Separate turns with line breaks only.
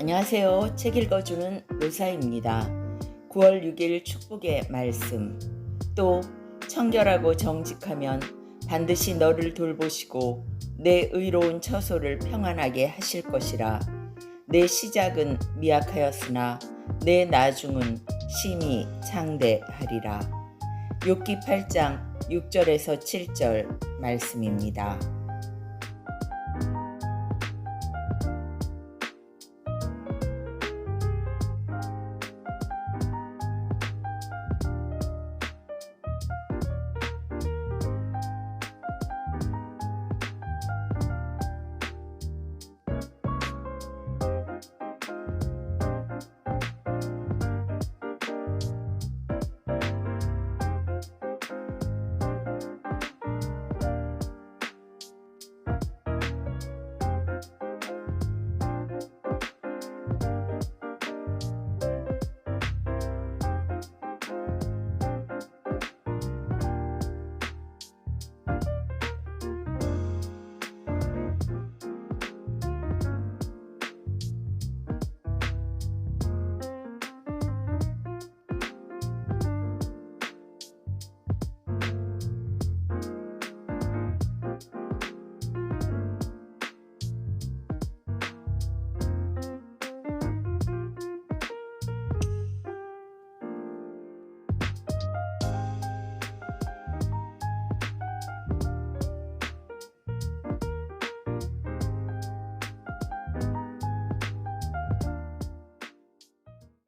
안녕하세요. 책 읽어주는 로사입니다. 9월 6일 축복의 말씀. 또 청결하고 정직하면 반드시 너를 돌보시고 내 의로운 처소를 평안하게 하실 것이라. 내 시작은 미약하였으나 내 나중은 심히 창대하리라. 6기 8장 6절에서 7절 말씀입니다.